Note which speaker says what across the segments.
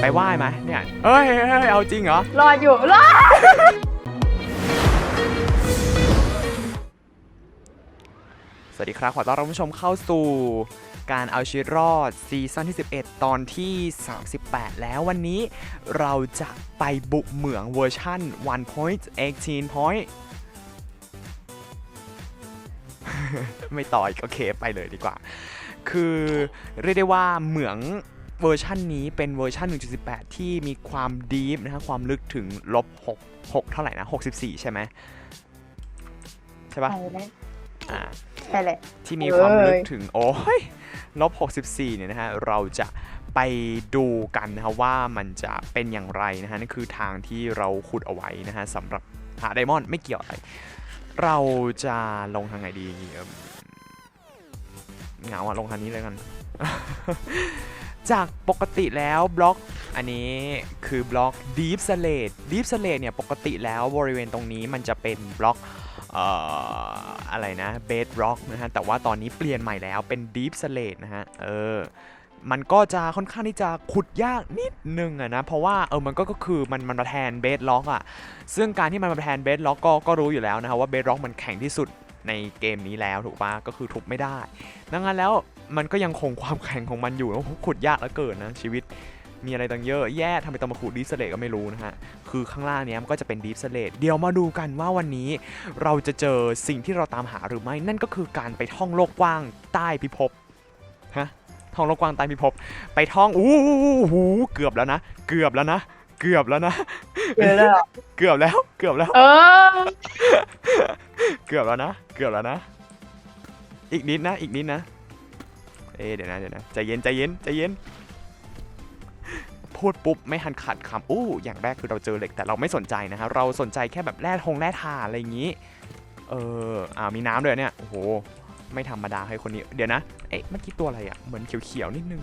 Speaker 1: ไปไหว้ไหมเนี่ยเอ้ยเฮ้ยเฮ้ยเอาจริงเหรอ
Speaker 2: รออยู่รอ
Speaker 1: สวัสดีครับ ขอต้อนรับผู้ชมเข้าสู่การเอาชีวิตรอดซีซั่นที่ 11 ตอนที่ 38 แล้ววันนี้เราจะไปบุกเหมืองเวอร์ชั่น 1.18 point ไม่ต่ออีกโอเคไปเลยดีกว่า คือเรียกได้ว่าเหมืองเวอร์ชันนี้เป็นเวอร์ชัน1.18 ที่มีความดีฟนะฮะความลึกถึงลบ6 6เท่าไหร่นะ 64 ใช่ไหมใช่ปะ
Speaker 2: ใช่เลย
Speaker 1: อ่า
Speaker 2: ใช่แหละ
Speaker 1: ที่มีความลึก
Speaker 2: เอ้ย
Speaker 1: ถึงโอ้ยลบ 64 เนี่ยนะฮะ เราจะไปดูกันนะฮะว่ามันจะเป็นอย่างไรนะฮะนั่นคือทางที่เราขุดเอาไว้นะฮะสำหรับหาไดมอนด์ไม่เกี่ยวอะไร เราจะลงทางไหนดี เหงาอะลงทางนี้เลยกัน จากปกติแล้วบล็อกอันนี้คือบล็อก Deep Slate Deep Slate เนี่ยปกติแล้วบริเวณตรงนี้มันจะเป็นบล็อกเอ่ออะไรนะ bedrock นะฮะ แต่ว่าตอนนี้เปลี่ยนใหม่แล้วเป็น deep slate นะฮะ เออ มันก็จะค่อนข้างที่จะขุดยากนิดนึงอะนะ เพราะว่าเออ มันก็ก็คือมันมันมาแทน bedrock อะซึ่งการที่มันมาแทน bedrock ก็ก็รู้อยู่แล้วนะครับว่า bedrock มันแข็งที่สุด ในเกมนี้แล้วถูกปะก็คือทุบไม่ได้ ดังนั้นแล้วมันก็ยังคงความแข็งของมันอยู่แล้วขุดยากเหลือเกินนะชีวิตมีอะไรตั้งเยอะแย่ทำไมต้องมาขุดดีสเลตก็ไม่รู้นะฮะ คือข้างล่างเนี้ยมันก็จะเป็นดีสเลตเดี๋ยวมาดูกันว่าวันนี้เราจะเจอสิ่งที่เราตามหาหรือไม่ นั่นก็คือการไปท่องโลกกว้างใต้พิภพฮะท่องโลกกว้างใต้พิภพไปท่องอู้หูเกือบแล้วนะ เกือบแล้วนะ เกือบแล้วนะ
Speaker 2: เจอแล้วเหรอ
Speaker 1: เกือบแล้ว เกือบแล้ว
Speaker 2: เออ
Speaker 1: เกือบแล้วนะ เกือบแล้วนะ อีกนิดนะ อีกนิดนะ เอ๊ะเดี๋ยวนะ เดี๋ยวนะ ใจเย็น ใจเย็น ใจเย็น พูดปุ๊บไม่ทันขาดคำอู้อย่างแรกคือเราเจอเหล็กแต่เราไม่สนใจนะฮะ เราสนใจแค่แบบแร่ทงแร่ถ่านอะไรอย่างนี้ เออ อ่ามีน้ำด้วยเนี่ย โอ้โห ไม่ธรรมดาให้คนนี้ เดี๋ยวนะ เอ๊ะเมื่อกี้ตัวอะไรอะ่ะ เหมือนเขียวๆนิดนึง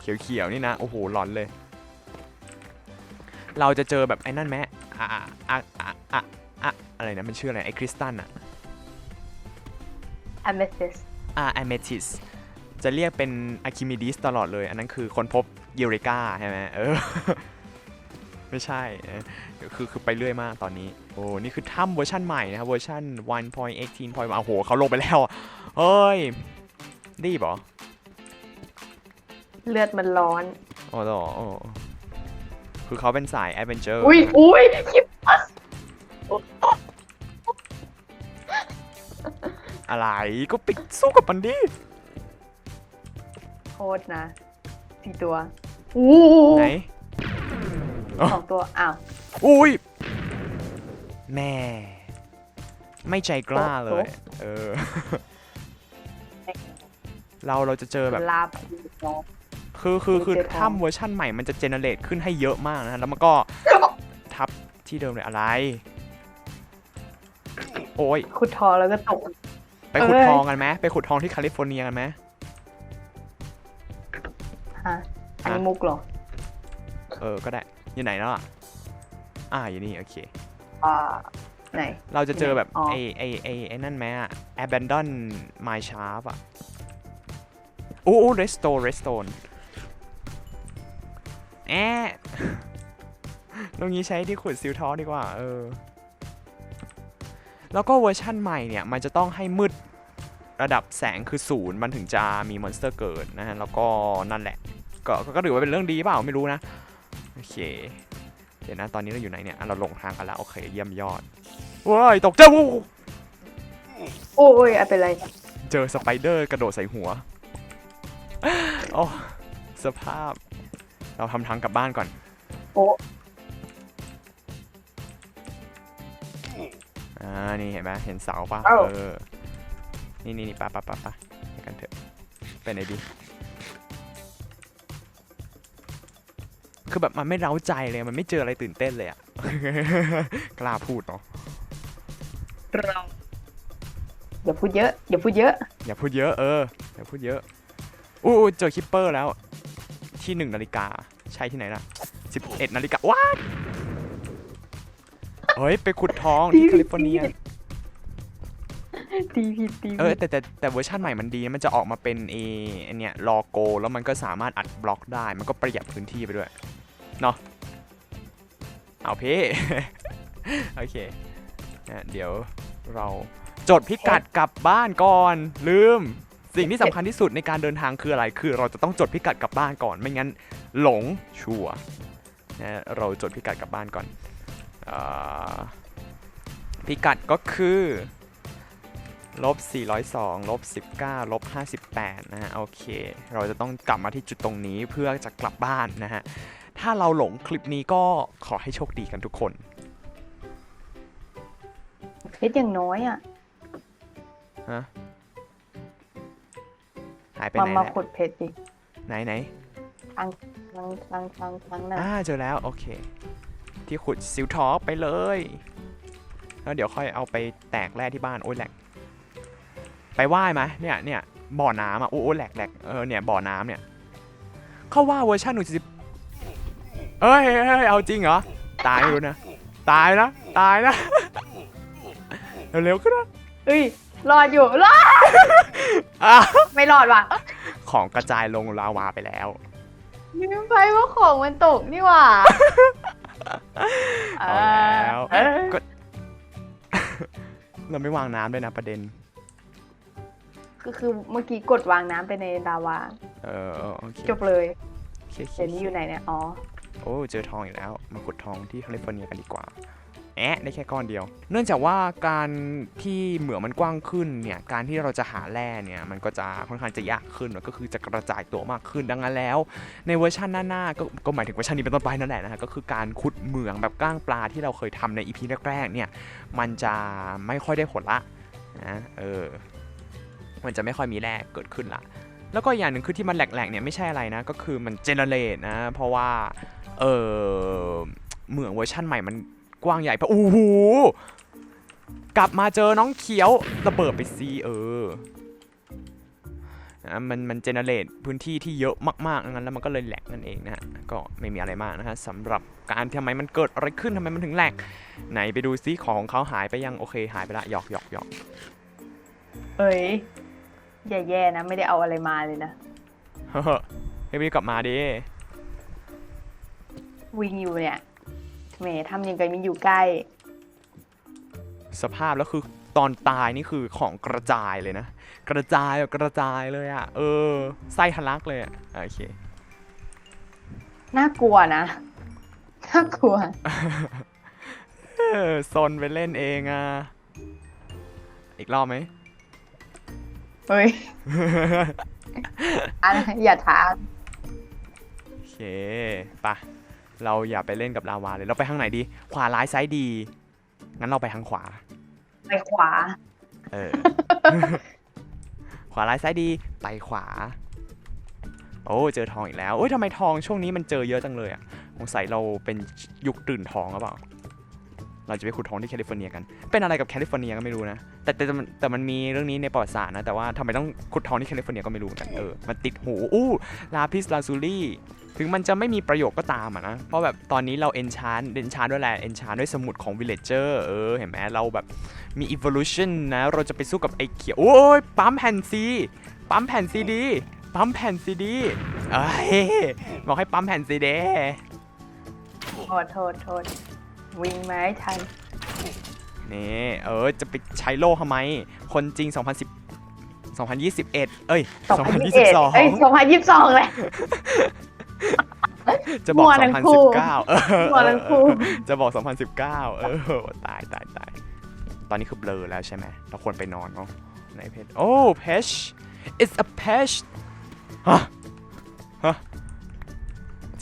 Speaker 1: เขียวๆนี่นะ โอ้โหหลอนเลย เราจะเจอแบบไอ้นั่นไหมอะอะอะอะอะอะอะไรนะ มันชื่ออะไร ไอ้คริสตัลอะ
Speaker 2: อเมซิส
Speaker 1: อ่าแอเมทิสจะเรียกเป็นอะคิมิดิสตลอดเลย อันนั้นคือคนพบยูเรกาใช่ไหมเออ ไม่ใช่เออคือคือไปเรื่อยมากตอนนี้ โอ้นี่คือถ้ำเวอร์ชันใหม่นะครับ เวอร์ชัน1.18.1โอ้โหเขาลงไปแล้วอะเฮ้ยรีบเหรอ
Speaker 2: เลือดมันร้อน
Speaker 1: โอ้โหโอ้คือเขาเป็นสายแอดเวนเจอร์
Speaker 2: อุ้ยอุ้ยคิปปัส
Speaker 1: อะไรก็ไปสู้กับมันดิ
Speaker 2: โคตรนะสี่ตัวอู้
Speaker 1: ไหน
Speaker 2: สองตัวอ้าว
Speaker 1: อุ้ยแม่ ไม่ใจกล้าเลย เออ เราเราจะเจอแบบ
Speaker 2: ลาบ
Speaker 1: คือคือคือ
Speaker 2: เจอทอง
Speaker 1: ถ้ำเวอร์ชั่นใหม่มันจะเจเนเรตขึ้นให้เยอะมากนะฮะแล้วมันก็ทับที่เดิมเลยอะไร โอ้ย
Speaker 2: ขุดทองแล้วก็ตก
Speaker 1: ไปขุด
Speaker 2: เอ้ย
Speaker 1: ทองกันไหมไปขุดทองที่แคลิฟอร์เนียกันไหม
Speaker 2: ฮะอันนี้มุกเหรอ
Speaker 1: เออ ก็ได้ อยู่ไหนแล้วอะ อ่า อยู่นี่ โอเค
Speaker 2: อ่า ไหน
Speaker 1: เราจะเจอแบบ
Speaker 2: อ๋อ
Speaker 1: ไอ้ไอ้ไอ้ไอ้นั่นไหมอะ abandon my shaft อะโอ้โอ้ restore restore แอะตรงนี้ใช้ที่ขุดซิลทอดีกว่า เออ แล้วก็เวอร์ชั่นใหม่เนี่ย มันจะต้องให้มืดระดับแสงคือศูนย์มันถึงจะมีมอนสเตอร์เกิดนะฮะ แล้วก็นั่นแหละ ก็ก็ก็ถือว่าเป็นเรื่องดีเปล่าไม่รู้นะ โอเค เดี๋ยวนะ ตอนนี้เราอยู่ไหนเนี่ยอะเราลงทางกันแล้ว โอเค เยี่ยมยอดว้ายตกใจวู้
Speaker 2: โอ้ยอะไรเป็นไร
Speaker 1: เจอสไปเดอร์กระโดดใส่หัว โอ้ สภาพ เราทำทางกลับบ้านก่อน
Speaker 2: โอ้
Speaker 1: อ่า นี่เห็นไหมเห็นเสาปะ
Speaker 2: เอ้า
Speaker 1: เออ นี่นี่นี่ปะปะปะปะไปกันเถอะ ไปไหนดี คือแบบมันไม่เร้าใจเลย มันไม่เจออะไรตื่นเต้นเลยอะ กล้าพูดเนาะ
Speaker 2: เราอย่าพูดเยอะอย่าพูดเยอะ
Speaker 1: อย่าพูดเยอะ เออ อย่าพูดเยอะ อู้อู้เจอคิปเปอร์แล้ว ที่หนึ่งนาฬิกาใช่ที่ไหนล่ะสิบเอ็ดนาฬิกาว้าเฮ้ย ไปขุดทองที่แคลิฟอร์เนีย
Speaker 2: ตีผิดตี
Speaker 1: เออ
Speaker 2: ผิด
Speaker 1: แต่แต่แต่เวอร์ชันใหม่มันดีนะมันจะออกมาเป็นเออันเนี้ยลอโก แล้วมันก็สามารถอัดบล็อกได้ มันก็ประหยัดพื้นที่ไปด้วย เนาะเอาเพ่โอเคนะเดี๋ยวเราจดพิกัดกลับบ้านก่อน ลืม สิ่งที่สำคัญที่สุดในการเดินทางคืออะไร คือเราจะต้องจดพิกัดกลับบ้านก่อน ไม่งั้นหลงชัวร์นะเราจดพิกัดกลับบ้านก่อนอาพิกัดก็คือลบ402ลบ19ลบ58นะฮะโอเค เราจะต้องกลับมาที่จุดตรงนี้เพื่อจะกลับบ้านนะฮะ ถ้าเราหลงคลิปนี้ก็ขอให้โชคดีกันทุกคน
Speaker 2: เพชรอย่างน้อยอะ
Speaker 1: ฮะ หายไป
Speaker 2: มา
Speaker 1: ไหน
Speaker 2: มา
Speaker 1: แล้ว
Speaker 2: ขุดเพชรดิ
Speaker 1: ไหนไหน
Speaker 2: ทางทางทางทางทางน่ะ
Speaker 1: อ่าเจอแล้วโอเค ที่ขุดซิลท็อปไปเลย แล้วเดี๋ยวค่อยเอาไปแตกแร่ที่บ้านโอ้ยแหลกไปว่ายไหมเนี่ยเนี่ยบ่อน้ำอะโอ้โอ้แหลกแหลกเออเนี่ยบ่อน้ำเนี่ยเขาว่าเวอร์ชันหนึ่งสิบเอ้ยเอ้ยเอาจริงเหรอตายไม่รู้นะตายนะตายนะเร็วๆก็นะ
Speaker 2: เอ้ยรอดอยู่รอด
Speaker 1: อะ
Speaker 2: ไม่รอดว่ะ
Speaker 1: ของกระจายลงลาวาไปแล้ว
Speaker 2: ลืมไปว่าของมันตกนี่หว่า
Speaker 1: เอาแล้ว
Speaker 2: เออ
Speaker 1: ก็ เราไม่วางน้ำด้วยนะประเด็น
Speaker 2: ก็คือเมื่อกี้กดวางน้ำไปในลาวา
Speaker 1: เออโอเค
Speaker 2: จบเลย
Speaker 1: โอเคโอเค
Speaker 2: เดี๋ยวนี้อยู่ไหนเนี่ย อ๋อ
Speaker 1: โอ้เจอทองอีกแล้ว มาขุดทองที่แคลิฟอร์เนียกันดีกว่า แอะได้แค่ก้อนเดียว เนื่องจากว่าการที่เหมืองมันกว้างขึ้นเนี่ยการที่เราจะหาแร่เนี่ยมันก็จะค่อนข้างจะยากขึ้นก็คือจะกระจายตัวมากขึ้นดังนั้นแล้ว ในเวอร์ชันหน้าๆก็ก็หมายถึงเวอร์ชันนี้เป็นต้นไปนั่นแหละนะฮะก็คือการขุดเหมืองแบบก้างปลาที่เราเคยทำในอีพีแรกๆเนี่ยมันจะไม่ค่อยได้ผลละนะเออมันจะไม่ค่อยมีแร่เกิดขึ้นละแล้วก็อย่างหนึ่งคือที่มันแหลกๆเนี่ยไม่ใช่อะไรนะก็คือมันเจเนเรตนะเพราะว่าเออเหมืองเวอร์ชั่นใหม่มัน กว้างใหญ่ปะโอ้โหกลับมาเจอน้องเขียวระเบิดไปซีเออนะมันมันเจเนเรตพื้นที่ที่เยอะมากๆงั้นแล้วมันก็เลยแหลกนั่นเองนะฮะก็ไม่มีอะไรมากนะฮะสำหรับการที่ทำไมมันเกิดอะไรขึ้นทำไมมันถึงแหลกไหนไปดูซิของของเขาหายไปยังโอเคหายไปละหยอกหยอกหยอก
Speaker 2: เฮ้ยอย่าแย่นะ ไม่ได้เอาอะไรมาเลยนะ
Speaker 1: เฮ้อเฮ้ยรีบกลับมาดิ
Speaker 2: วิ่งอยู่เนี่ย แหมทำยังไงมีอยู่ใกล้
Speaker 1: สภาพแล้วคือตอนตายนี่คือของกระจายเลยนะ กระจายแบบกระจายเลยอะ่ะเออไส้ทะลักเลยอะโอเค
Speaker 2: น่ากลัวนะน่ากลัว
Speaker 1: เออซนไปเล่นเองอะ่ะอีกรอบไหม
Speaker 2: เฮ้ยอันอย่าท้า
Speaker 1: โอเคปะ เราอย่าไปเล่นกับลาวาเลย เราไปทางไหนดี ขวาร้ายซ้ายดี งั้นเราไปทางขวา
Speaker 2: ไปขวา
Speaker 1: เออ ขวาร้ายซ้ายดี ไปขวา โอ้ เจอทองอีกแล้ว โอ้ยทำไมทองช่วงนี้มันเจอเยอะจังเลยอะสงสัยเราเป็นยุคตื่นทองหรือเปล่า เราจะไปขุดทองที่แคลิฟอร์เนียกัน เป็นอะไรกับแคลิฟอร์เนียก็ไม่รู้นะ แต่แต่แต่มันแต่มันมีเรื่องนี้ในประวัติศาสตร์นะแต่ว่าทำไมต้องขุดทองที่แคลิฟอร์เนียก็ไม่รู้เหมือนกันเออมันติดหูอู้ลาพิสลาซูลี่ถึงมันจะไม่มีประโยชน์ก็ตามอะนะ เพราะแบบตอนนี้เราเอนชานเอนชานด้วยแหละเอนชานด้วยสมุดของ villager เออเห็นไหมเราแบบมี evolution นะ เราจะไปสู้กับไอ้เขียว โอ้ยปั๊มแผ่นซีปั๊มแผ่นซีดีปั๊มแผ่นซีดีเอ้ยบอกให้ปั๊มแผ่นซีดี
Speaker 2: โทษโทษโทษวิ่งมาให้ทัน
Speaker 1: นี่เออจะไปใช้โล่ทำไม คนจริง 2010 2021 เอ้ย
Speaker 2: 2021เอ้ย
Speaker 1: 2022
Speaker 2: 2022 เลย
Speaker 1: จะบอก
Speaker 2: มั่วทั้งคู่
Speaker 1: 2019เออ
Speaker 2: มั่วทั้งคู่
Speaker 1: จะบอก 2019 เออ ตายตายตายตอนนี้คือเบลอแล้วใช่ไหม เราควรไปนอนเนาะในเพชรโอ้ เพช it's a peach ฮะ ฮะ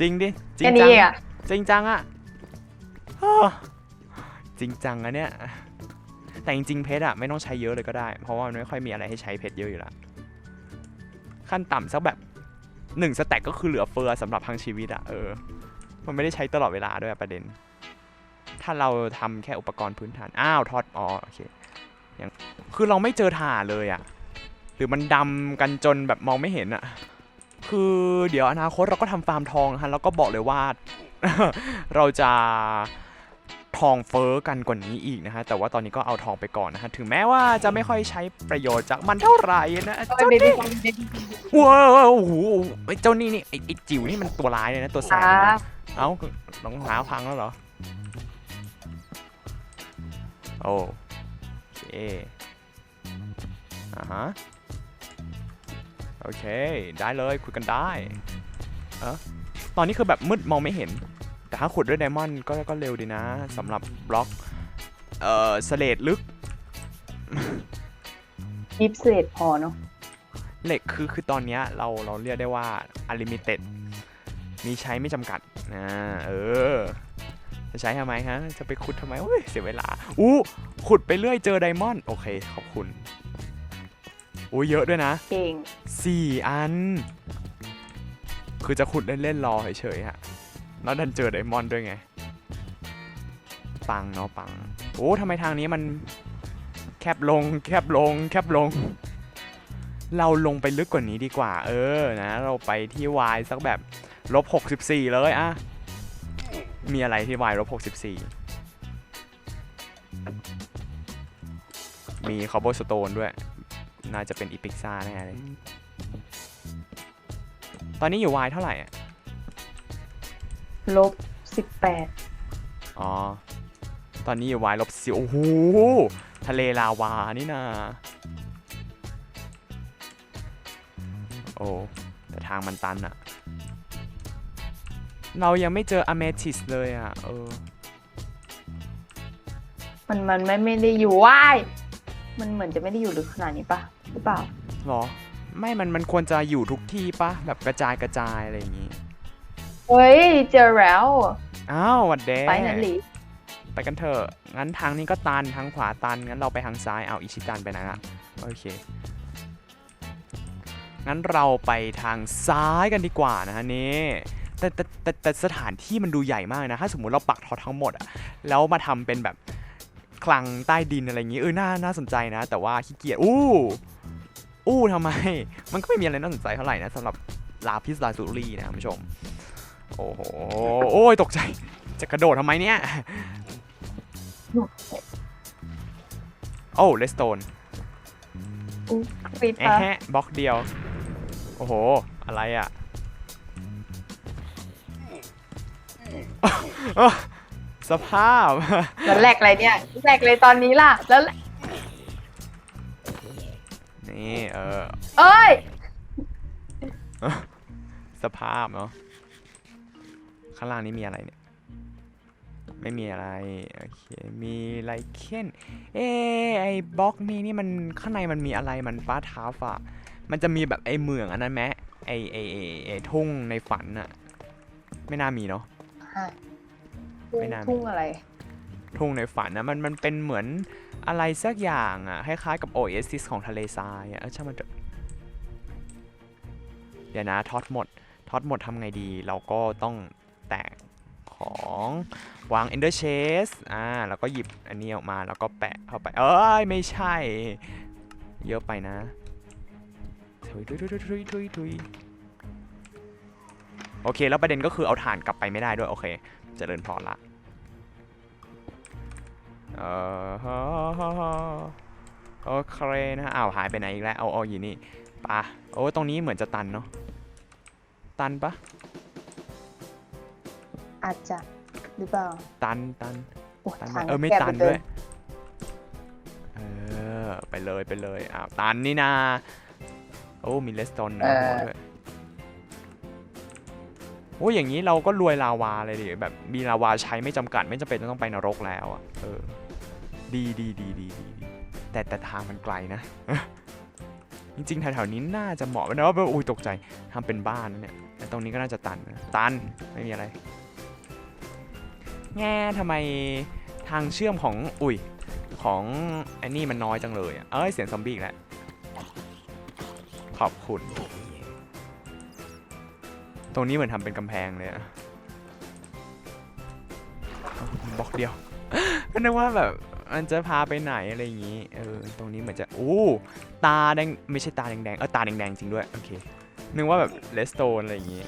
Speaker 1: จริงดิ จริ
Speaker 2: แค่
Speaker 1: งจั
Speaker 2: นี้
Speaker 1: ง
Speaker 2: อะ
Speaker 1: จริงจังอะฮ่า จริงจังอะเนี่ย แต่จริงๆเพชรอะไม่ต้องใช้เยอะเลยก็ได้ เพราะว่ามันไม่ค่อยมีอะไรให้ใช้เพชรเยอะอยู่ล้วขั้นต่ำสักแบบหนึ่งสแต็กก็คือเหลือเฟือสำหรับทั้งชีวิตอะเออ มันไม่ได้ใช้ตลอดเวลาด้วยประเด็น ถ้าเราทำแค่อุปกรณ์พื้นฐาน อ้าวทอดอ๋อโอเคยังคือเราไม่เจอถ่านเลยอะหรือมันดำกันจนแบบมองไม่เห็นอะคือเดี๋ยวอนาคตเราก็ทำฟาร์มทองฮะแล้วก็บอกเลยว่า เราจะ ทองเฟอ้อกันกว่านี้อีกนะฮะ แต่ว่าตอนนี้ก็เอาทองไปก่อนนะฮะ ถึงแม้ว่าจะไม่ค่อยใช้ประโยชน์จากมันเท่าไหร่นะ
Speaker 2: เอ้ย
Speaker 1: เจ้า
Speaker 2: เบ
Speaker 1: นี่
Speaker 2: บี้ฟังเบบี้
Speaker 1: ว้าวโอ้โหไอ้เจ้านี่นี่ไอ้ไอ้จิ๋วนี่มันตัวร้ายเลยนะตัวแสบ
Speaker 2: อ่า
Speaker 1: เลยนะเอ้าน้องหาพังแล้วเหรอโอ้โอเคอ่าฮะโอเค ได้เลยคุยกันได้ เออตอนนี้คือแบบมืดมองไม่เห็น แต่ถ้าขุดด้วยไดมอนด์ก็ก็เร็วดีนะสำหรับบล็อก เอ่อสเลดลึก
Speaker 2: ยิปเศษพอเนาะ
Speaker 1: เหล็กคือคือตอนเนี้ยเราเราเรียกได้ว่า unlimited มีใช้ไม่จำกัดนะเออ จะใช้ทำไมฮะ จะไปขุดทำไมโอ้ยเสียเวลา อู้ขุดไปเรื่อยเจอไดมอนด์โอเค ขอบคุณอู้เยอะด้วยนะ
Speaker 2: เก่ง
Speaker 1: สี่อัน คือจะขุดเล่นๆรอเฉยๆฮะ แล้วดันเจอไดมอนด์ด้วยไง ปังเนาะปัง โอ้ทำไมทางนี้มันแคบลงแคบลงแคบลง เราลงไปลึกกว่านี้ดีกว่า เออนะ เราไปที่ y สักแบบลบ64 เลยอะมีอะไรที่ y ลบ64 มีคอ b บ e สโตนด้วย น่าจะเป็นอีพิกซ่าแน่เลย ตอนนี้อยู่ y เท่าไหร่อะ
Speaker 2: ลบสิบแปด
Speaker 1: อ๋อ ตอนนี้อยู่ y ลบสิโอ้โหทะเลลาวานี่นาโอ้แต่ทางมันตันอะเรายังไม่เจออเมทิสเลยอะเออ
Speaker 2: มันมันไม่ไม่ได้อยู่ว่ายมันเหมือนจะไม่ได้อยู่ลึกขนาดนี้ปะหรือเปล่า
Speaker 1: หรอ ไม่มันมันควรจะอยู่ทุกที่ปะแบบกระจายกระจายอะไรอย่างงี้
Speaker 2: เฮ้ย เจอแล้ว
Speaker 1: อ้าวหวัดเด
Speaker 2: ไปนั่นหลี
Speaker 1: ไปกันเถอะ งั้นทางนี้ก็ตัน ทางขวาตัน งั้นเราไปทางซ้าย เอาอิชิตันไปไหนละโอเค งั้นเราไปทางซ้ายกันดีกว่านะฮะนี่แต่แต่แต่แต่สถานที่มันดูใหญ่มากนะ ถ้าสมมุติเราปักทอทั้งหมดอะแล้วมาทำเป็นแบบคลังใต้ดินอะไรอย่างงี้ เออ น่า น่าสนใจนะ แต่ว่าขี้เกียจ อู้ อู้ทำไม มันก็ไม่มีอะไรน่าสนใจเท่าไหร่นะสำหรับลาพิสลาซูรีนะคุณผู้ชม โอ้โห โอ้ยตกใจ จะกระโดดทำไมเนี่ย โอ้เลสโตน
Speaker 2: อุ๊ยปิด
Speaker 1: แอะ
Speaker 2: ปะ
Speaker 1: แฮะบล็อกเดียว โอ้โห อะไรอะอ้าวสภาพ
Speaker 2: แล้วแหลกอะไรเนี่ยแหลกเลยตอนนี้ล่ะ แล้ว
Speaker 1: นี่ เออ
Speaker 2: เอ้ย
Speaker 1: สภาพเนาะ ข้างล่างนี้มีอะไรเนี่ย ไม่มีอะไร โอเค มีไลเคนเอ้ไอ้บล็อกนี้นี่มันข้างในมันมีอะไรมันป้าท้าฟอะมันจะมีแบบไอ้เมืองอันนั้นไหมไอ้ไอ้ไอ้ไอ้ทุ่งในฝันอะไม่น่ามีเนาะไม่นาน
Speaker 2: ทุ่งอะไร
Speaker 1: ทุ่งในฝันนะมันมันเป็นเหมือนอะไรสักอย่างอะคล้ายๆกับ Oasis ของทะเลทรายอะเออช่างมันเถอะเดี๋ยวนะทอดหมดทอดหมดทำไงดี เราก็ต้อง 2 วาง Ender Chest อ่าแล้วก็หยิบอันนี้ออกมาแล้วก็แปะเข้าไป เอ้ย ไม่ใช่ เยอะไปนะทุยทุยทุยทุยโอเค แล้วประเด็นก็คือเอาฐานกลับไปไม่ได้ด้วย โอเคจะเริญพรละเออโอเคนะอ้าวหายไปไหนอีกแล้ว เอาเอาอยู่นี่ปะโอ้ตรงนี้เหมือนจะตันเนาะตันปะ
Speaker 2: อาจจะ หรือเปล่า
Speaker 1: ตันตัน
Speaker 2: โอ้ย
Speaker 1: ตันไหม
Speaker 2: ทาง
Speaker 1: เออไม่
Speaker 2: แคบ
Speaker 1: ตัน
Speaker 2: เหลือเกิ
Speaker 1: ด้วย เออ ไปเลยไปเลยอ้าวตันนี่นา โอ้มีเลสโตนนะด้วยโอ้ยอย่างนี้เราก็รวยลาวาเลยดิแบบมีลาวาใช้ไม่จำกัดไม่จำเป็นต้องไปนรกแล้วอะเออ ดีดีดีดีดีดีแต่แต่ทางมันไกลนะ จริงๆแถวๆนี้น่าจะเหมาะนะว่าแบบอุ้ยตกใจทำเป็นบ้านนะเนี่ยแต่ตรงนี้ก็น่าจะตันนะตันไม่มีอะไร แง่ทำไมทางเชื่อมของอุ้ยของไอ้นี่มันน้อยจังเลยเอ้ยเสียงซอมบี้อีกแล้วขอบคุณ ตรงนี้เหมือนทำเป็นกำแพงเลยอะบล็อกเดียวก็นึกว่าแบบมันจะพาไปไหนอะไรอย่างงี้ เออ ตรงนี้เหมือนจะ อู้ตาแดง ไม่ใช่ตาแดงๆ เออ ตาแดงๆ จริงด้วย โอเค นึกว่าแบบเลสโตนอะไรอย่างงี้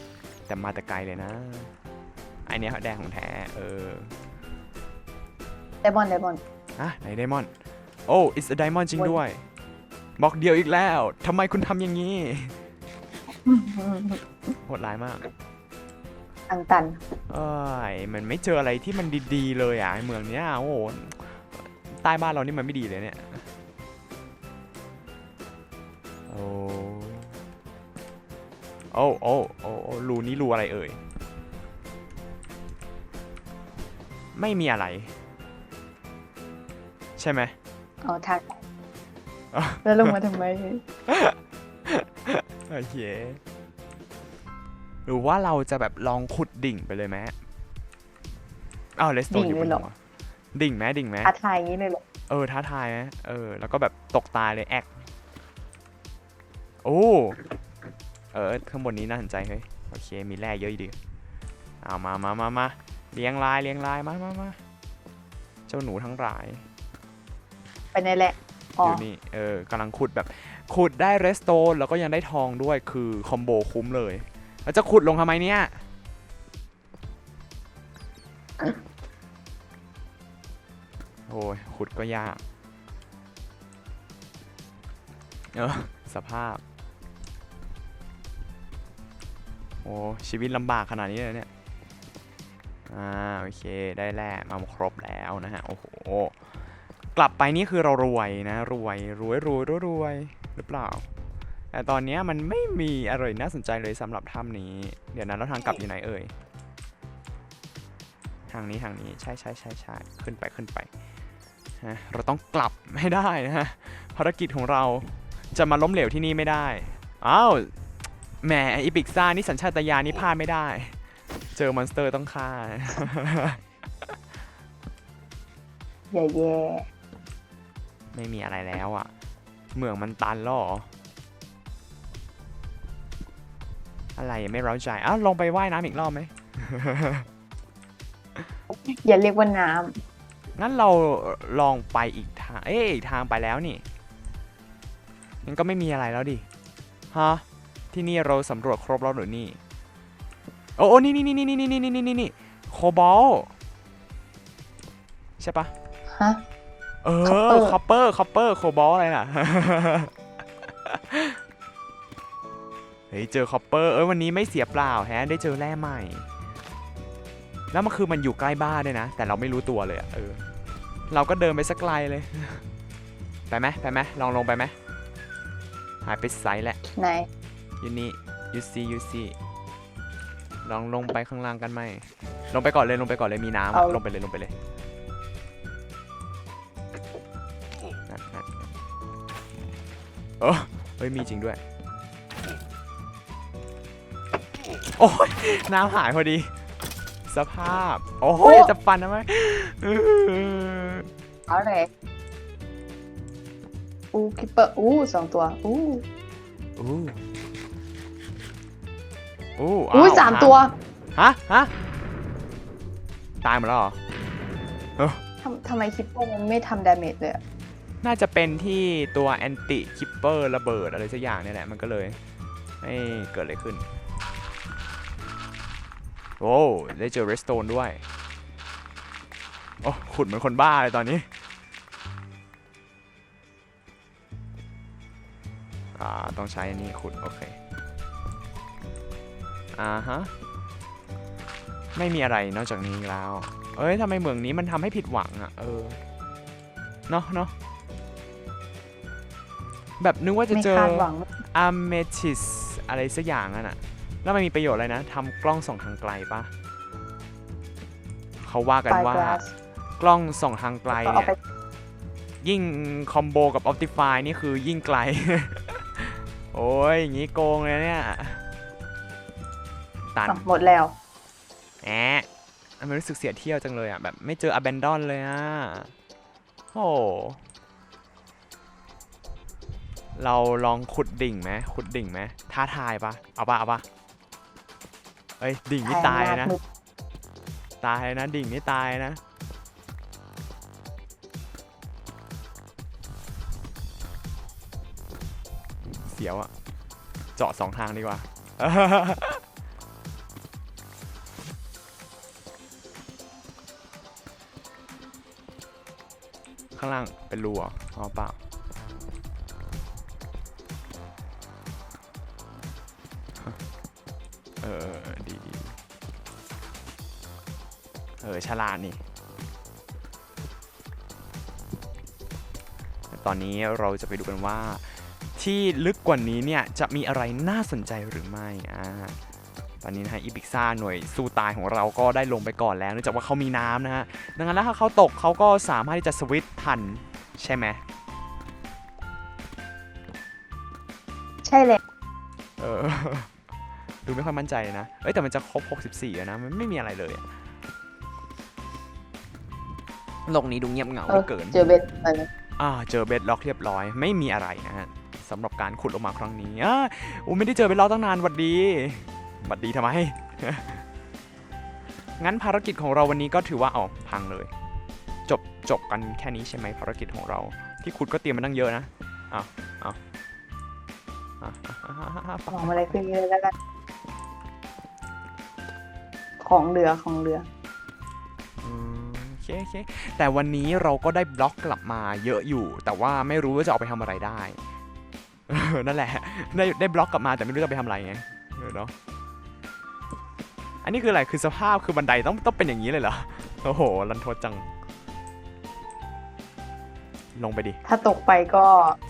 Speaker 1: แต่มาแต่ไกลเลยนะ อเนี้ยแดงของแท้เออ
Speaker 2: ไดมอนด์ไดมอนด์
Speaker 1: อะไหนไดมอนด์โอ้ it's a diamond จริงด้วยบล็อกเดียวอีกแล้วทำไมคุณทำอย่างนี้โหดร้ายมาก
Speaker 2: อังตัน
Speaker 1: เอ้ยมันไม่เจออะไรที่มันดีๆเลยอะไอ้เมืองเนี้ยโอ้โหใต้บ้านเรานี่มันไม่ดีเลยเนี่ยโอ้โอ้โอ้โอ้โอ้รูนี้รูอะไรเอ่ย ไม่มีอะไร ใช่ไหม
Speaker 2: อ๋อทาง
Speaker 1: อ๋อ
Speaker 2: แล้วลงมาทำไม
Speaker 1: โอเคหรือว่าเราจะแบบลองขุดดิ่งไปเลยไหมอ้าวเลสโต
Speaker 2: ดิ่ง
Speaker 1: อยู่บ
Speaker 2: เลย
Speaker 1: น
Speaker 2: เหรอ
Speaker 1: หัวดิ่งไหมดิ่งไหม
Speaker 2: ท้าทายอย่างนี้เลยเหรอ
Speaker 1: เออท้าทายไหมเออ แล้วก็แบบตกตายเลยแอกโอ้เออข้างบนนี้น่าสนใจเฮ้ยโอเคมีแร่เยอะดีเอามามามามา เลี้ยงลายเลี้ยงลายมามามาเจ้าหนูทั้งหลาย
Speaker 2: ไปในแหละอ๋
Speaker 1: อ
Speaker 2: อ
Speaker 1: ยู่นี่เออกำลังขุดแบบขุดได้เรสโตนแล้วก็ยังได้ทองด้วยคือคอมโบคุ้มเลยแล้วจะขุดลงทำไมเนี่ยโอ้ยขุดก็ยากเออสภาพ โอ้ชีวิตลำบากขนาดนี้เลยเนี่ย อ่าโอเคได้แร่มาครบแล้วนะฮะโอ้โหกลับไปนี่คือเรารวยนะ รวยรวยรวยรวยรวยหรือเปล่า แต่ตอนนี้มันไม่มีอะไรน่าสนใจเลยสำหรับถ้ำนี้ เดี๋ยวนั้นแล้วทางกลับอยู่ไหนเอ่ยทางนี้ทางนี้ใช่ใช่ใช่ใช่ขึ้นไปขึ้นไปฮะเราต้องกลับให้ได้นะฮะภารกิจของเราจะมาล้มเหลวที่นี่ไม่ได้อ้าวแหมอีพิกซ่านี่สัญชาตญาณนี่พลาดไม่ได้ เจอมอนสเตอร์ต้องฆ่า
Speaker 2: อย่าแย่
Speaker 1: ไม่มีอะไรแล้วอะ่ะเมืองมันตันแล้วเหรอ อะไรไม่เร้าใจอ้าวลงไปว่ายน้ำอีกรอบไหม
Speaker 2: อย่าเรียกว่าน้
Speaker 1: งั้นเราลองไปอีกทาง เอ้ยอีกทางไปแล้วนี่งั้นก็ไม่มีอะไรแล้วดิ ฮะ ที่นี่เราสำรวจครบแล้วหรือนี่ โอ้โอ้นี่นี่นี่นี่นี่นี่นี่นี่นี่โคบอลใช่ปะำ
Speaker 2: ฮะ
Speaker 1: เออ
Speaker 2: Copper
Speaker 1: คัพเปอร์คัพเปอร์ โคบอลอะไรน่ะ เฮ้ย เจอคัพเปอร์ เอ้ย วันนี้ไม่เสียเปล่าแฮะ ได้เจอแร่ใหม่ แล้วมันคือมันอยู่ใกล้บ้านด้วยนะ แต่เราไม่รู้ตัวเลยอะเออ เราก็เดินไปสักไกลเลย ไปไหมไปไหมลองลงไปไหมหายไปไซส์แหละ
Speaker 2: ไหน
Speaker 1: ยูนี่ยูซียูซี ลองลงไปข้างล่างกันไหมลงไปก่อนเลยลงไปก่อนเลยมีน้ำอะ
Speaker 2: เอา
Speaker 1: ลงไปเลยลงไปเลยนั่นนั่นเออเฮ้ยมีจริงด้วย โอ้ยน้ำหายพอดี สภาพ โอ้ยจะฟันทำไมเออ
Speaker 2: เอาเลยอู้คิปเปอร์อู้สองตัวอู้
Speaker 1: อู้ อู้
Speaker 2: อู้
Speaker 1: อ้ว
Speaker 2: สาม
Speaker 1: ห
Speaker 2: ตัว
Speaker 1: ฮะฮะตายหมดแล้วเหรอ
Speaker 2: ทำทำไมคิปเปอร์มันไม่ทำดาเมจเลยอะ
Speaker 1: น่าจะเป็นที่ตัวแอนติคิปเปอร์ระเบิดอะไรสักอย่างเนี่ยแหละมันก็เลยไม่เกิดอะไรขึ้นโอ้ได้เจอเรสโตนด้วย โอ้ขุดเหมือนคนบ้าเลยตอนนี้อ่าต้องใช้อันนี้ขุด โอเค อ่าฮะ ไม่มีอะไรนอกจากนี้แล้ว เอ้ยทำไมเมืองนี้มันทำให้ผิดหวังอะ เออ เนาะเนาะแบบนึกว่าจะ
Speaker 2: ไม่
Speaker 1: เจอ
Speaker 2: คาดหวัง
Speaker 1: อะเมทิสอะไรสักอย่างนั่นอะแล้วมันมีประโยชน์อะไรนะทำกล้องส่องทางไกลปะเขาว่ากัน
Speaker 2: ปลาย
Speaker 1: ว่า
Speaker 2: กราส
Speaker 1: กล้องส่องทางไกล
Speaker 2: ก็เอา
Speaker 1: เนี่ย
Speaker 2: ไป
Speaker 1: ยิ่งคอมโบกับ Optify นี่คือยิ่งไกล โอ้ย อย่างงี้โกงเลยเนี่ย ตัน
Speaker 2: อะหมดแล้ว
Speaker 1: แอะมันรู้สึกเสียเที่ยวจังเลยอะแบบไม่เจอ Abandon เลยอะโอ้เราลองขุดดิ่งไหมขุดดิ่งไหมท้าทายปะเอาปะเอาปะเอ้ยดิ่งนี่ตายนะ
Speaker 2: มือ
Speaker 1: ตายนะดิ่งนี่ตายนะเสียวอะเจาะสองทางดีกว่า ข้างล่างเป็นรูเหรออ๋อเปล่าเออเออเออดีดีเออฉลาดนี่ ตอนนี้เราจะไปดูกันว่า ที่ลึกกว่านี้เนี่ย จะมีอะไรน่าสนใจหรือไม่อ่า ตอนนี้นะฮะอีพิกซ่าหน่วยสู้ตายของเราก็ได้ลงไปก่อนแล้วเนื่องจากว่าเขามีน้ำนะฮะดังนั้นแล้วถ้าเขาตกเขาก็สามารถที่จะสวิตช์ทันใช่ไหม
Speaker 2: ใช่เลย
Speaker 1: เออดูไม่ค่อยมั่นใจนะเอ้ยแต่มันจะครบ 64แล้วนะมันไม่มีอะไรเลยอะโลกนี้ดูเงียบเหงาเห
Speaker 2: เอ
Speaker 1: ลื
Speaker 2: อ
Speaker 1: อเกิน
Speaker 2: เจอเบ็ดอะไร
Speaker 1: อ่าเจอเบดล็อกเรียบร้อยไม่มีอะไรนะฮะสำหรับการขุดลงมาครั้งนี้อ่าอูไม่ได้เจอเบดล็อกตั้งนานหวัดดี หวัดดีทำไม งั้นภารกิจของเราวันนี้ก็ถือว่าอ๋อพังเลย จบจบกันแค่นี้ใช่ไหมภารกิจของเรา ที่ขุดก็เตรียมมาตั้งเยอะนะอ้าวอ้าวอะอะอะอะอะ
Speaker 2: ของอะไรขึ้นเยอะแล้วกันของเหลือของเหลือ
Speaker 1: อืมโอเคโอเคแต่วันนี้เราก็ได้บล็อกกลับมาเยอะอยู่ แต่ว่าไม่รู้ว่าจะเอาไปทำอะไรได้เออนั่นแหละ ได้ได้บล็อกกลับมาแต่ไม่รู้จะเอาไปทำอะไรไงเออเนาะ อันนี้คืออะไร คือสภาพคือบันไดต้องต้องเป็นอย่างนี้เลยเหรอ โอ้โห รันทดจัง ลงไปดิ
Speaker 2: ถ้าตกไปก็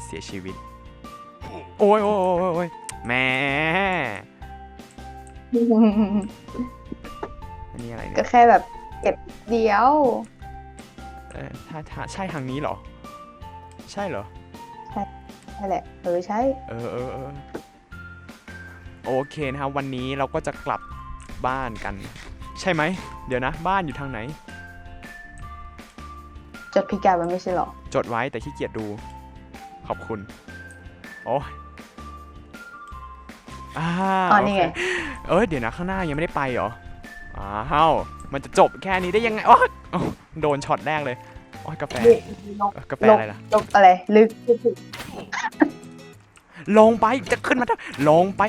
Speaker 1: เสียชีวิต โอ้ยโอ้ยโอ้ยโอ้ยแหม่อันนี้อะไร
Speaker 2: ก็
Speaker 1: เนี่ย
Speaker 2: แค่แบบเก็บเดียว
Speaker 1: เออถ้าถ้าใช่ทางนี้เหรอ ใช่เหรอ
Speaker 2: นั่นแหละ เออใช่
Speaker 1: เออเออเออโอเคนะครับ วันนี้เราก็จะกลับ บ้านกัน ใช่ไหม เดี๋ยวนะ บ้านอยู่ทางไหน
Speaker 2: จดพิกัดมันไม่ใช่หรอ
Speaker 1: จดไว้แต่ขี้เกียจดู ขอบคุณ โอ้ยอ่า
Speaker 2: อ๋อนี่ไง
Speaker 1: โเคเอ้ยเดี๋ยวนะข้างหน้ายังไม่ได้ไปเหรอ อ้าว มันจะจบแค่นี้ได้ยังไงโอ๊ยอ้าวโดนช็อตแรกเลยโอ้ยกาแฟ
Speaker 2: ลก
Speaker 1: เอ้ยกาแฟ
Speaker 2: ลก
Speaker 1: อะไรล่ะ
Speaker 2: ลกอะไร ลึก
Speaker 1: ลงไปจะขึ้นมาทำลงไป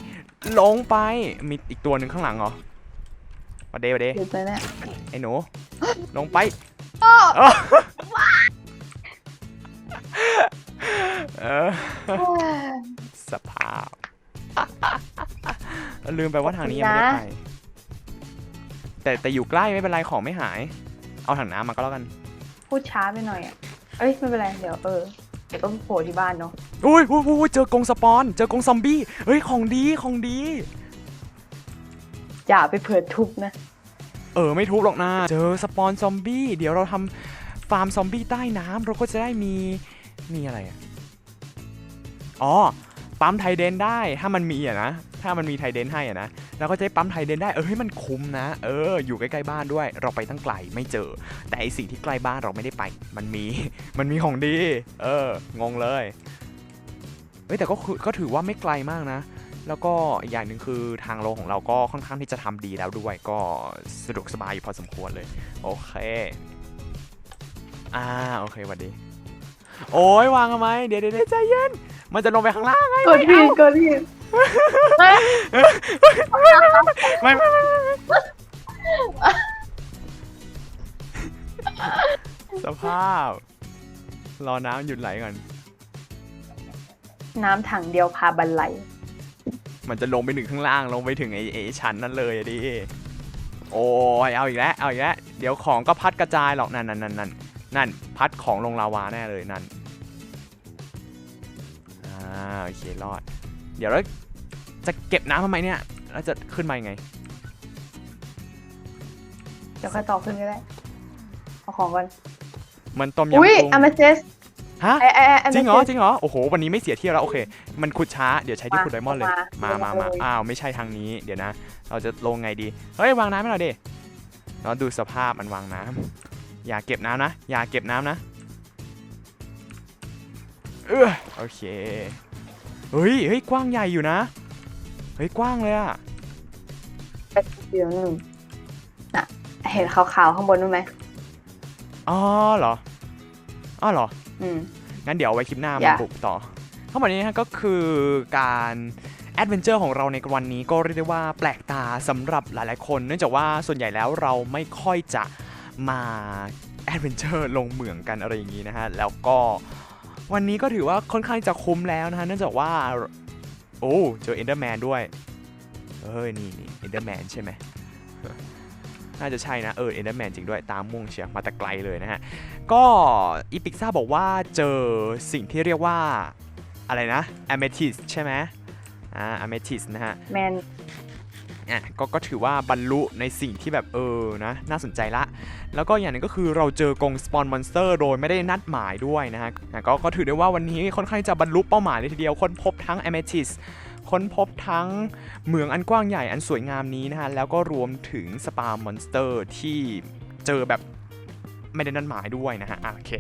Speaker 1: ลงไป มีอีกตัวหนึ่งข้างหลังเหรอ มาเดมาเด
Speaker 2: ลึกเลยเนี่ย
Speaker 1: ไอ้หนู ลงไปเออเออสภาพ ลืมไปว่าทางนี้ยังไม่ได้ไปแต่แต่อยู่ใกล้ไม่เป็นไรของไม่หาย เอาถังน้ำมาก็แล้วกัน
Speaker 2: พูดช้าไปหน่อยอะ เอ้ยไม่เป็นไรเดี๋ยวเออเดี๋ยวต้องโผล่ที่บ้านเนาะ
Speaker 1: อุ้ยอุ้ยอุ้ยเจอกรงสปอน เจอกรงซอมบี้ เฮ้ยของดีของดี
Speaker 2: อย่าไปเผิดทุบนะ
Speaker 1: เออไม่ทุบหรอกนะ เจอสปอนซอมบี้เดี๋ยวเราทำฟาร์มซอมบี้ใต้น้ำเราก็จะได้มีมีอะไรอะอ๋อปั๊มไทเดนได้ถ้ามันมีอะนะ ถ้ามันมีไทเดนให้อะนะเราก็จะปั๊มไทเดนได้เออให้มันคุ้มนะ เออ อยู่ใกล้ๆบ้านด้วย เราไปตั้งไกลไม่เจอ แต่ไอสิ่งที่ใกล้บ้านเราไม่ได้ไป มันมีมันมีของดี เออ งงเลยเฮ้ยแต่ก็คือก็ถือว่าไม่ไกลมากนะ แล้วก็อีกอย่างหนึ่งคือทางโลงของเราก็ค่อนข้างที่จะทำดีแล้วด้วยก็สะดวกสบายอยู่พอสมควรเลย โอเคอ่าโอเคสวัสดี โอ้ยวางทำไมเดี๋ยวเดี๋ยวเดดใจเย็น มันจะลงไปข้างล่างไง
Speaker 2: กดผิดกดผิด
Speaker 1: ไม่ไม่ไม่สภาพ รอน้ำหยุดไหลก่อน
Speaker 2: น้ำถังเดียวพาบันไล
Speaker 1: มันจะลงไปถึงข้างล่างลงไปถึงไอ้ไอ้ชั้นนั้นเลยอะดิโอ้ยเอาอีกแล้วเอาอีกแล้วเดี๋ยวของก็พัดกระจายหรอกนั่นนั่นนั่นนั่นนั่นพัดของลงลาวาแน่เลยนั่นอ่าโอเครอด เดี๋ยวเราจะเก็บน้ำทำไมเนี่ยแล้วจะขึ้นมายังไง
Speaker 2: เดี๋ยวค่อยต่อขึ้นก็ได้ เอาของก่อน
Speaker 1: มันต้มยำ
Speaker 2: อุ้ย
Speaker 1: กุ้ง
Speaker 2: อเมเซส
Speaker 1: ฮะ
Speaker 2: ไอไอไอ
Speaker 1: จริงเหรอจริงเหรอโอ้โหวันนี้ไม่เสียเที่ยวแล้วโอเค มันขุดช้าเดี๋ยวใช้ที่
Speaker 2: มา
Speaker 1: ขุดไดมอนด์เลย
Speaker 2: มา
Speaker 1: มามา
Speaker 2: ลง
Speaker 1: มา
Speaker 2: มาเลย
Speaker 1: อ้าวไม่ใช่ทางนี้เดี๋ยวนะ เราจะลงไงดีเฮ้ยวางน้ำให้เราดิเราดูสภาพมันวางน้ำอย่าเก็บน้ำนะ อย่าเก็บน้ำนะเออโอเคเฮ้ยเฮ้ยกว้างใหญ่อยู่นะเฮ้ยกว้างเลยอะ
Speaker 2: เดี๋ยวหนึ่งน่ะเห็นขาวๆข้างบนนู้นไหม
Speaker 1: อ๋อเหรออ๋อเหรอ
Speaker 2: อืม
Speaker 1: งั้นเดี๋ยวเอาไว้คลิปหน้า
Speaker 2: อ
Speaker 1: มา
Speaker 2: ย่า
Speaker 1: บุกต่อ ทั้งหมดนี้นะฮะก็คือการแอดเวนเจอร์ของเราในวันนี้ก็เรียกได้ว่าแปลกตาสำหรับหลายๆคน เนื่องจากว่าส่วนใหญ่แล้วเราไม่ค่อยจะมาแอดเวนเจอร์ลงเหมืองกันอะไรอย่างนี้นะฮะ แล้วก็วันนี้ก็ถือว่าค่อนข้างจะคุ้มแล้วนะฮะ เนื่องจากว่า โอ้ เจอเอนเดอร์แมนด้วย เอ้ย นี่นี่เอนเดอร์แมนใช่ไหม น่าจะใช่นะเออเอนเดอร์แมนจริงด้วยตามม่วงเชียงมาแต่ไกลเลยนะฮะ ก็อีพิกซ่าบอกว่าเจอสิ่งที่เรียกว่าอะไรนะอ m เมทิสใช่ไหมอ่าอ m เมทิสนะฮะ
Speaker 2: แมน
Speaker 1: อะก็ก็ถือว่าบรรลุในสิ่งที่แบบเออนะน่าสนใจละ แล้วก็อย่างหนึงก็คือเราเจอกงสปอนมอนสเตอร์โดยไม่ได้นัดหมายด้วยนะฮะอะก็ก็ถือได้ว่าวันนี้ค่อนข้างจะบรรลุเป้าหมายเลยทีเดียวค้นพบทั้ง a m เมทิส ค้นพบทั้งเมืองอันกว้างใหญ่อันสวยงามนี้นะฮะ แล้วก็รวมถึงสปาร์มอนสเตอร์ที่เจอแบบไม่ได้นันหมายด้วยนะฮะโอเค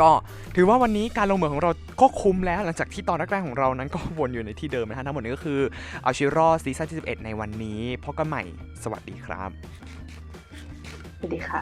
Speaker 1: ก็ถือว่าวันนี้การลงเมืองของเราก็คุ้มแล้วหลังจากที่ตอนแรกๆของเรานั้นก็วนอยู่ในที่เดิมนะฮะทั้งหมดนี้ก็คือเอาชิรอซีซั่นที่11ในวันนี้พบกันใหม่สวัสดีครับ
Speaker 2: สวัสดีค่ะ